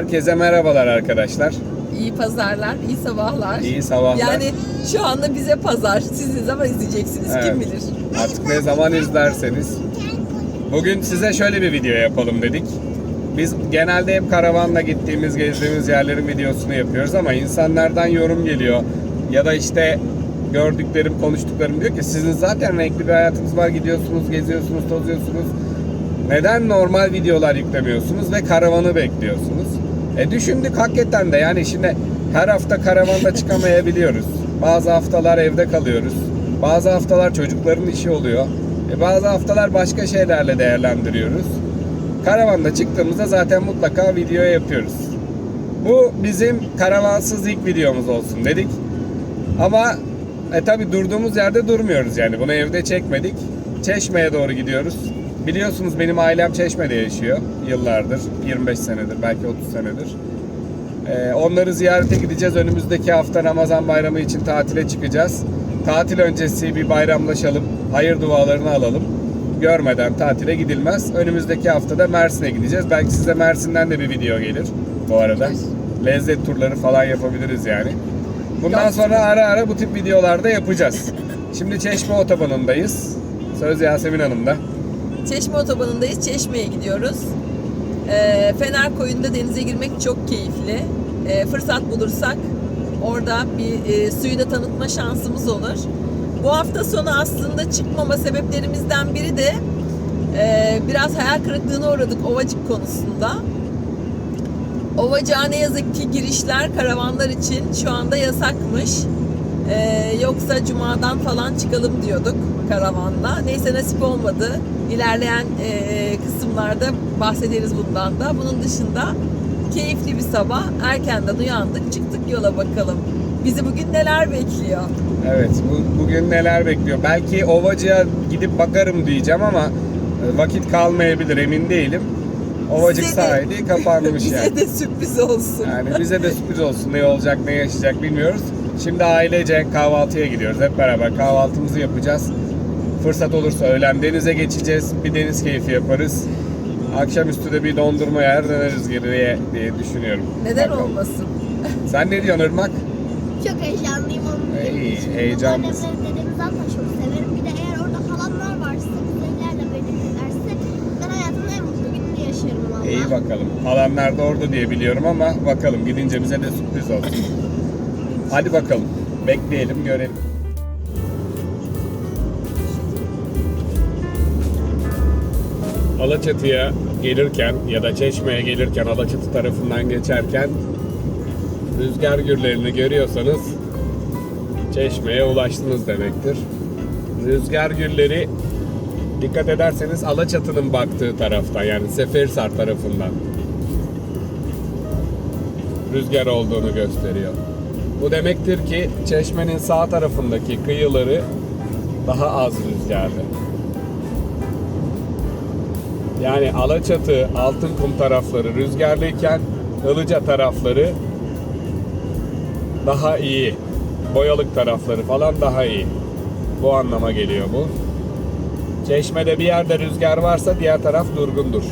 Herkese merhabalar arkadaşlar. İyi pazarlar, iyi sabahlar. İyi sabahlar. Yani şu anda bize pazar. Siz ne zaman izleyeceksiniz Evet. kim bilir. Artık ne zaman izlerseniz. Bugün size şöyle bir video yapalım dedik. Biz genelde hep karavanla gittiğimiz, gezdiğimiz yerlerin videosunu yapıyoruz ama insanlardan yorum geliyor. Ya da işte gördüklerim, konuştuklarım diyor ki sizin zaten renkli bir hayatınız var, gidiyorsunuz, geziyorsunuz, tozuyorsunuz. Neden normal videolar yüklemiyorsunuz ve karavanı bekliyorsunuz? E düşündük hakikaten de yani şimdi her hafta karavanda çıkamayabiliyoruz. Bazı haftalar evde kalıyoruz. Bazı haftalar çocukların işi oluyor. E bazı haftalar başka şeylerle değerlendiriyoruz. Karavanda çıktığımızda zaten mutlaka video yapıyoruz. Bu bizim karavansız ilk videomuz olsun dedik. Ama e tabi durduğumuz yerde durmuyoruz yani. Bunu evde çekmedik. Çeşme'ye doğru gidiyoruz. Biliyorsunuz benim ailem Çeşme'de yaşıyor yıllardır. 25 senedir, belki 30 senedir. Ee, onları ziyarete gideceğiz. Önümüzdeki hafta Ramazan bayramı için tatile çıkacağız. Tatil öncesi bir bayramlaşalım. Hayır dualarını alalım. Görmeden tatile gidilmez. Önümüzdeki haftada Mersin'e gideceğiz. Belki size Mersin'den de bir video gelir bu arada. Lezzet turları falan yapabiliriz yani. Bundan sonra ara ara bu tip videolarda yapacağız. Şimdi Çeşme Otobanı'ndayız. Söz Yasemin Hanım'da. Çeşme otobanındayız. Çeşme'ye gidiyoruz. Ee, Fener koyunda denize girmek çok keyifli. Ee, fırsat bulursak orada bir e, suyu da tanıtma şansımız olur. Bu hafta sonu aslında çıkmama sebeplerimizden biri de e, biraz hayal kırıklığına uğradık Ovacık konusunda. Ovacığa ne yazık ki girişler karavanlar için şu anda yasakmış. Ee, yoksa cumadan falan çıkalım diyorduk karavanla. Neyse nasip olmadı. İlerleyen e, kısımlarda bahsederiz bundan da. Bunun dışında keyifli bir sabah. Erkenden uyandık, çıktık yola bakalım. Bizi bugün neler bekliyor? Evet, bu, bugün neler bekliyor? Belki Ovacı'ya gidip bakarım diyeceğim ama e, vakit kalmayabilir emin değilim. Ovacık Size de- sahili kapanmış Bize yani. de sürpriz olsun. Yani bize de sürpriz olsun. Ne olacak, ne yaşayacak bilmiyoruz. Şimdi ailece kahvaltıya gidiyoruz. Hep beraber kahvaltımızı yapacağız. Fırsat olursa öğlen denize geçeceğiz. Bir deniz keyfi yaparız. Akşamüstü de bir dondurma yer döneriz geriye diye düşünüyorum. Neden Bakalım. olmasın? Sen ne diyorsun Irmak? Çok heyecanlıyım onun İyi, için. heyecanlısın. Babaannemle dedemi zaten çok severim. Bir de eğer orada halamlar varsa, kuzenlerle birliktelerse ben hayatımın en mutlu gününü yaşarım valla. İyi bakalım. Alanlar da orada diye biliyorum ama bakalım gidince bize de sürpriz olsun. Hadi bakalım. Bekleyelim, görelim. Alaçatı'ya gelirken ya da Çeşme'ye gelirken Alaçatı tarafından geçerken rüzgar gürlerini görüyorsanız Çeşme'ye ulaştınız demektir. Rüzgar gülleri dikkat ederseniz Alaçatı'nın baktığı taraftan yani Seferisar tarafından rüzgar olduğunu gösteriyor. Bu demektir ki çeşmenin sağ tarafındaki kıyıları daha az rüzgarlı. Yani Alaçatı, Altınkum tarafları rüzgarlıyken Ilıca tarafları daha iyi. Boyalık tarafları falan daha iyi. Bu anlama geliyor bu. Çeşmede bir yerde rüzgar varsa diğer taraf durgundur.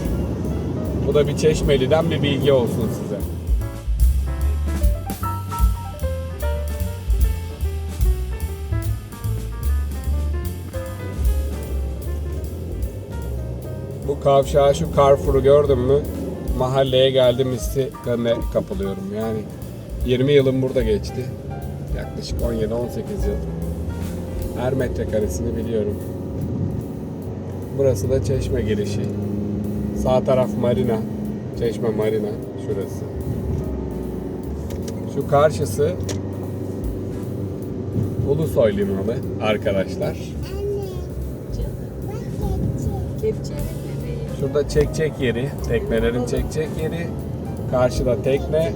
Bu da bir çeşmeliden bir bilgi olsun size. Bu kavşağı şu Carrefour'u gördüm mü mahalleye geldim ne kapılıyorum. Yani 20 yılım burada geçti. Yaklaşık 17-18 yıl. Her metrekaresini biliyorum. Burası da çeşme girişi. Sağ taraf marina çeşme marina şurası. Şu karşısı Ulusoy Limanı arkadaşlar Şurada çek çek yeri, teknelerin çek çek yeri. Karşıda tekne.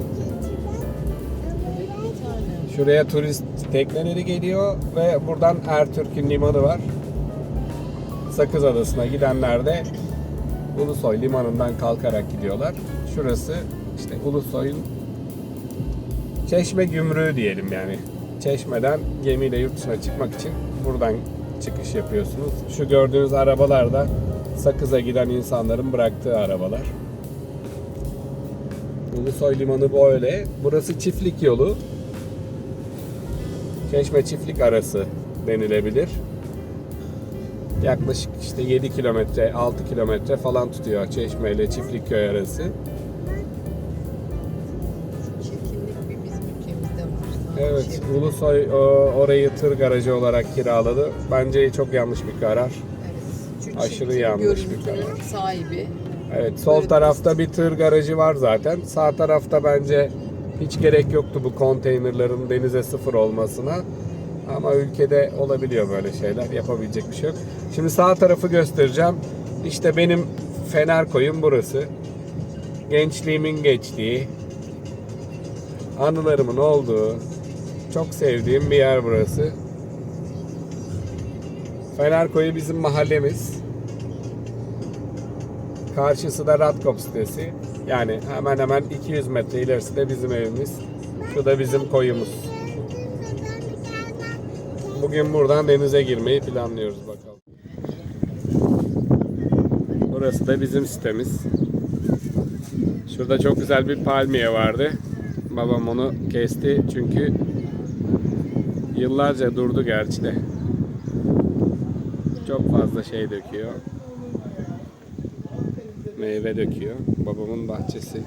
Şuraya turist tekneleri geliyor ve buradan Ertürk'ün limanı var. Sakız Adası'na gidenler de Ulusoy limanından kalkarak gidiyorlar. Şurası işte Ulusoy'un Çeşme Gümrüğü diyelim yani. Çeşmeden gemiyle yurt dışına çıkmak için buradan çıkış yapıyorsunuz. Şu gördüğünüz arabalar da Sakız'a giden insanların bıraktığı arabalar. Ulusoy Limanı böyle. Burası çiftlik yolu. Çeşme çiftlik arası denilebilir. Yaklaşık işte 7 kilometre, 6 kilometre falan tutuyor Çeşme ile Çiftlikköy arası. Evet, Ulusoy orayı tır garajı olarak kiraladı. Bence çok yanlış bir karar. Aşırı yanlış bir karar. sahibi. Evet, sol Evet. tarafta bir tır garajı var zaten. Sağ tarafta bence hiç gerek yoktu bu konteynerların denize sıfır olmasına. Ama ülkede olabiliyor böyle şeyler. Yapabilecek bir şey yok. Şimdi sağ tarafı göstereceğim. İşte benim Fener koyum burası. Gençliğimin geçtiği, anılarımın olduğu, çok sevdiğim bir yer burası. Fener koyu bizim mahallemiz. Karşısı da Radkop sitesi. Yani hemen hemen 200 metre ilerisi de bizim evimiz. Şu da bizim koyumuz. Bugün buradan denize girmeyi planlıyoruz bakalım. Burası da bizim sitemiz. Şurada çok güzel bir palmiye vardı. Babam onu kesti çünkü yıllarca durdu gerçi de. Çok fazla şey döküyor meyve döküyor. Babamın bahçesi.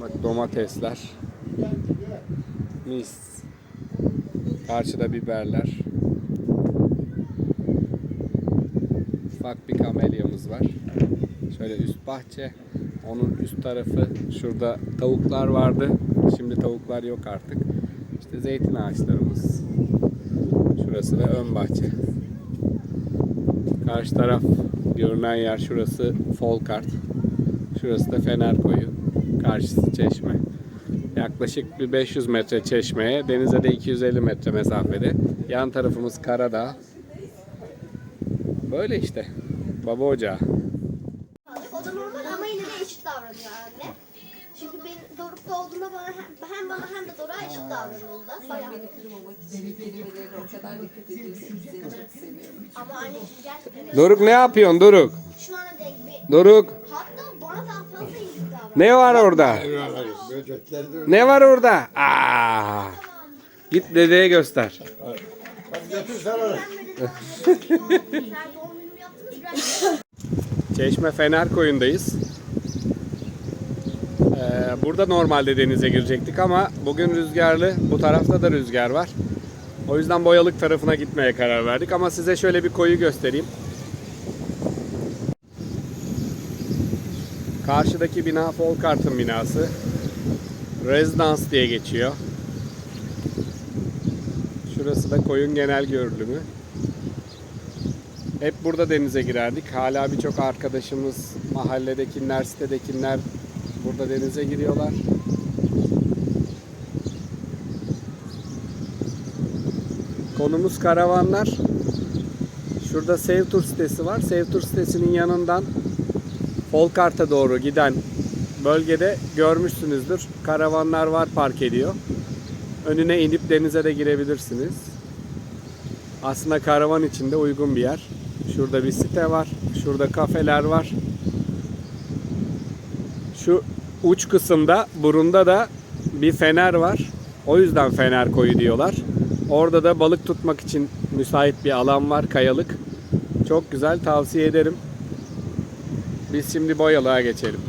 Bak domatesler. Mis. Karşıda biberler. Ufak bir kamelyamız var. Şöyle üst bahçe. Onun üst tarafı şurada tavuklar vardı. Şimdi tavuklar yok artık. İşte zeytin ağaçlarımız. Şurası da ön bahçe. Karşı taraf görünen yer şurası Folkart. Şurası da Fenerkoyu. Karşısı Çeşme. Yaklaşık bir 500 metre çeşmeye, denize de 250 metre mesafede. Yan tarafımız Karadağ. Böyle işte. Baba ocağı. O da normal ama yine de eşit davranıyor anne. Çünkü ben Doruk'ta olduğunda bana hem, hem bana hem de Doruk'a eşit davranıldı. Bayağı. Beni kırmamak için kelimelerine o kadar dikkat ediyorsun. Seni çok seviyorum. Ama Doruk ne yapıyorsun Doruk? şu Doruk ne var orada? Ne var orada? Aa! Git dedeye göster. Çeşme Fener koyundayız. Ee, burada normalde denize girecektik ama bugün rüzgarlı. Bu tarafta da rüzgar var. O yüzden boyalık tarafına gitmeye karar verdik ama size şöyle bir koyu göstereyim. Karşıdaki bina Folkart'ın binası. Residence diye geçiyor. Şurası da koyun genel görünümü. Hep burada denize girerdik. Hala birçok arkadaşımız, mahalledekiler, sitedekiler burada denize giriyorlar. Konumuz karavanlar. Şurada Sevtur sitesi var. Sevtur sitesinin yanından Folkart'a doğru giden bölgede görmüşsünüzdür. Karavanlar var park ediyor. Önüne inip denize de girebilirsiniz. Aslında karavan içinde uygun bir yer. Şurada bir site var. Şurada kafeler var. Şu uç kısımda burunda da bir fener var. O yüzden fener koyu diyorlar. Orada da balık tutmak için müsait bir alan var, kayalık. Çok güzel, tavsiye ederim. Biz şimdi boyalığa geçelim.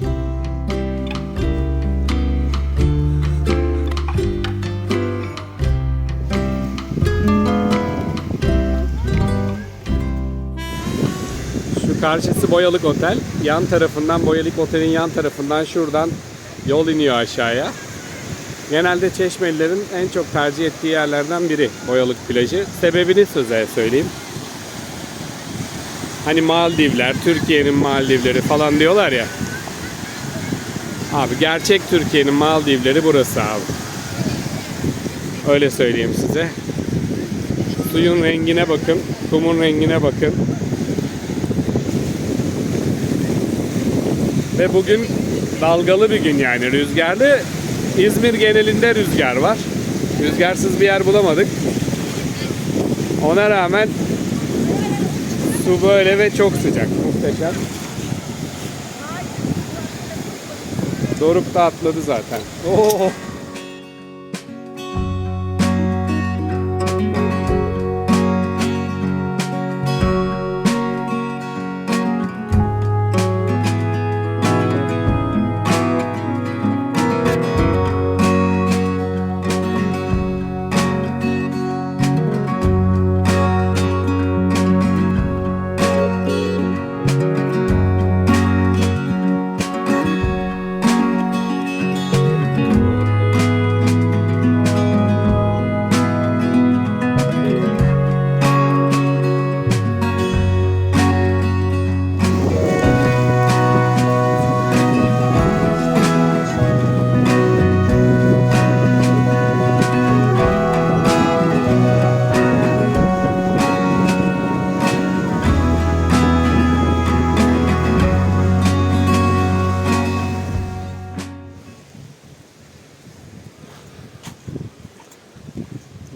Şu karşısı Boyalık Otel. Yan tarafından Boyalık Otel'in yan tarafından şuradan yol iniyor aşağıya. Genelde Çeşmelilerin en çok tercih ettiği yerlerden biri Boyalık plajı. Sebebini size söyleyeyim. Hani Maldivler, Türkiye'nin Maldivleri falan diyorlar ya. Abi gerçek Türkiye'nin Maldivleri burası abi. Öyle söyleyeyim size. Suyun rengine bakın, kumun rengine bakın. Ve bugün dalgalı bir gün yani rüzgarlı. İzmir genelinde rüzgar var. Rüzgarsız bir yer bulamadık. Ona rağmen su böyle ve çok sıcak. Muhteşem. Doruk da atladı zaten. Oo.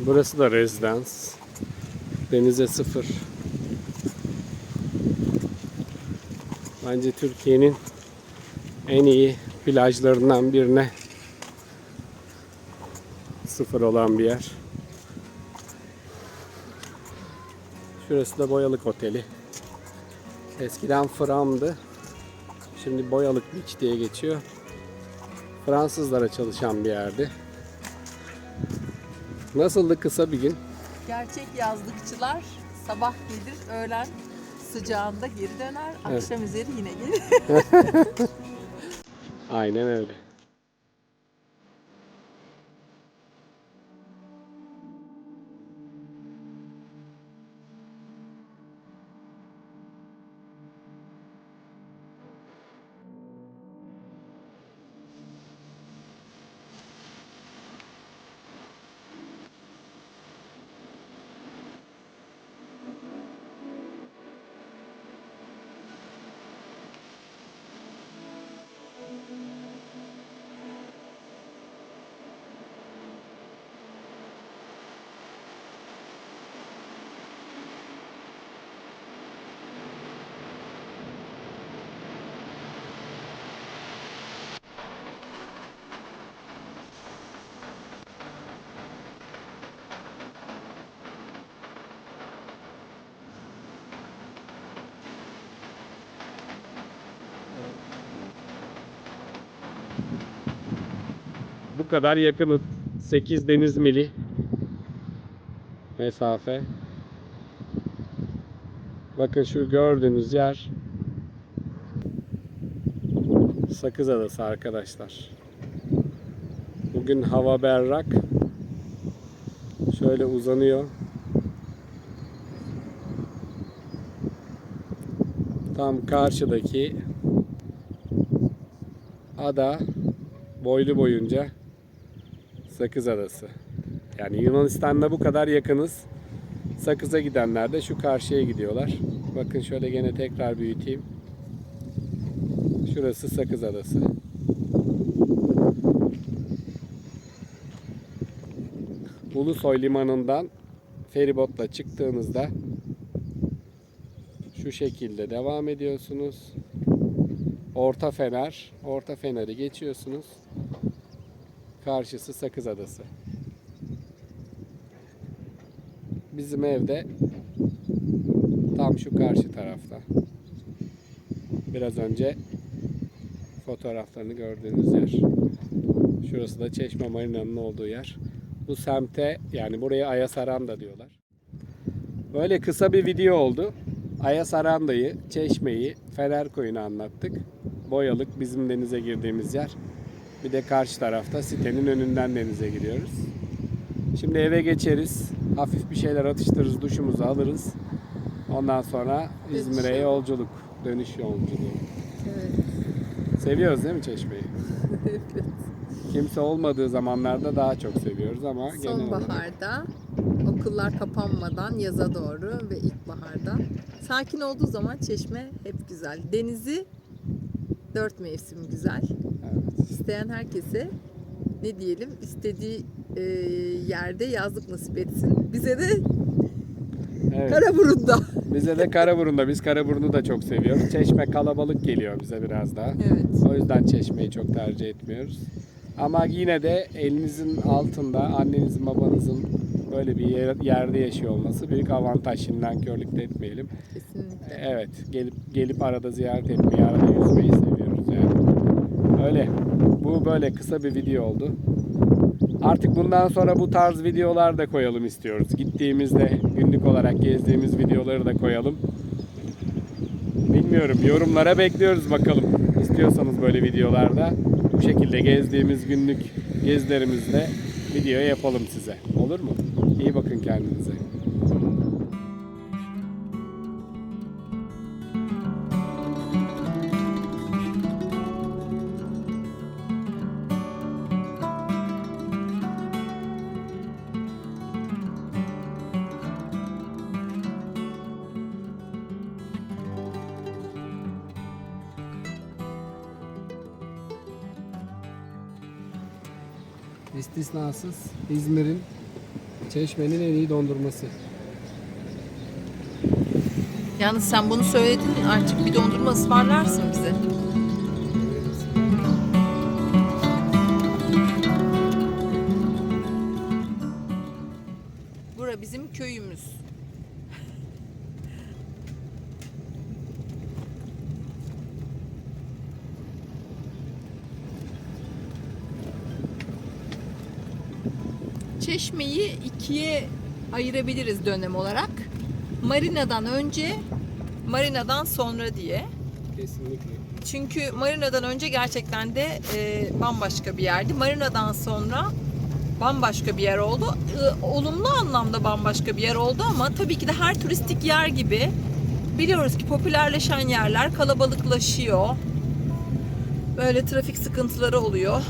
Burası da rezidans. Denize sıfır. Bence Türkiye'nin en iyi plajlarından birine sıfır olan bir yer. Şurası da Boyalık Oteli. Eskiden Fram'dı. Şimdi Boyalık Beach diye geçiyor. Fransızlara çalışan bir yerdi. Nasıldı kısa bir gün? Gerçek yazlıkçılar sabah gelir, öğlen sıcağında geri döner, Evet. akşam üzeri yine gelir. Aynen öyle. Bu kadar yakınız. 8 deniz mili mesafe. Bakın şu gördüğünüz yer Sakız Adası arkadaşlar. Bugün hava berrak. Şöyle uzanıyor. Tam karşıdaki ada boylu boyunca Sakız Adası. Yani Yunanistan'da bu kadar yakınız. Sakız'a gidenler de şu karşıya gidiyorlar. Bakın şöyle gene tekrar büyüteyim. Şurası Sakız Adası. Ulusoy Limanı'ndan feribotla çıktığınızda şu şekilde devam ediyorsunuz. Orta Fener, Orta Fener'i geçiyorsunuz. Karşısı Sakız Adası. Bizim evde tam şu karşı tarafta. Biraz önce fotoğraflarını gördüğünüz yer. Şurası da Çeşme Marina'nın olduğu yer. Bu semte yani buraya Ayasaranda diyorlar. Böyle kısa bir video oldu. Ayasaranda'yı, Çeşme'yi, Fenerkoyun'u anlattık. Boyalık bizim denize girdiğimiz yer. Bir de karşı tarafta sitenin önünden denize giriyoruz. Şimdi eve geçeriz. Hafif bir şeyler atıştırırız, duşumuzu alırız. Ondan sonra İzmir'e yolculuk, dönüş yolculuğu. evet. Seviyoruz değil mi Çeşme'yi? Kimse olmadığı zamanlarda daha çok seviyoruz ama genel olarak. Sonbaharda okullar kapanmadan yaza doğru ve ilkbaharda sakin olduğu zaman çeşme hep güzel. Denizi dört mevsim güzel. İsteyen herkese ne diyelim istediği e, yerde yazlık nasip etsin. Bize de Evet. Karaburun'da. Bize de Karaburun'da. Biz Karaburun'u da çok seviyoruz. Çeşme kalabalık geliyor bize biraz daha. Evet. O yüzden Çeşme'yi çok tercih etmiyoruz. Ama yine de elinizin altında annenizin babanızın böyle bir yer- yerde yaşıyor olması büyük avantaj. Şimdiden körlük de etmeyelim. Kesinlikle. Evet, gelip gelip arada ziyaret etmeyi, arada yüzmeyi seviyoruz yani. Öyle. Bu böyle kısa bir video oldu. Artık bundan sonra bu tarz videolar da koyalım istiyoruz. Gittiğimizde günlük olarak gezdiğimiz videoları da koyalım. Bilmiyorum. Yorumlara bekliyoruz bakalım. İstiyorsanız böyle videolarda bu şekilde gezdiğimiz günlük gezilerimizde video yapalım size. Olur mu? İyi bakın kendinize. İstisnasız İzmir'in Çeşme'nin en iyi dondurması. Yalnız sen bunu söyledin artık bir dondurma ısmarlarsın bize. Bura bizim köyümüz. Çeşmeyi ikiye ayırabiliriz dönem olarak. Marinadan önce, marinadan sonra diye. Kesinlikle. Çünkü marinadan önce gerçekten de e, bambaşka bir yerdi. Marinadan sonra bambaşka bir yer oldu. E, olumlu anlamda bambaşka bir yer oldu ama tabii ki de her turistik yer gibi biliyoruz ki popülerleşen yerler kalabalıklaşıyor. Böyle trafik sıkıntıları oluyor.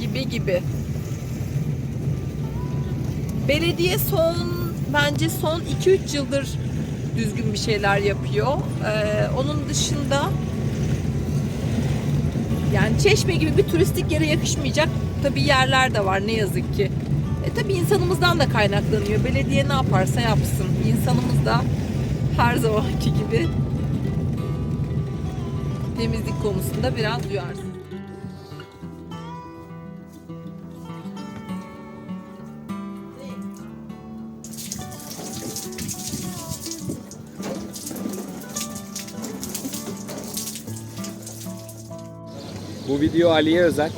Gibi gibi. Belediye son bence son 2-3 yıldır düzgün bir şeyler yapıyor. Ee, onun dışında yani Çeşme gibi bir turistik yere yakışmayacak tabii yerler de var ne yazık ki. E tabii insanımızdan da kaynaklanıyor. Belediye ne yaparsa yapsın. İnsanımız da her zamanki gibi temizlik konusunda biraz duyarsız. Bu video Ali'ye özel.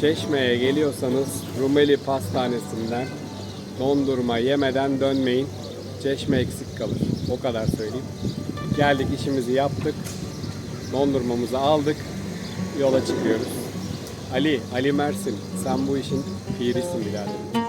Çeşme'ye geliyorsanız Rumeli Pastanesi'nden dondurma yemeden dönmeyin. Çeşme eksik kalır. O kadar söyleyeyim. Geldik işimizi yaptık. Dondurmamızı aldık. Yola çıkıyoruz. Ali, Ali Mersin. Sen bu işin pirisin biraderim.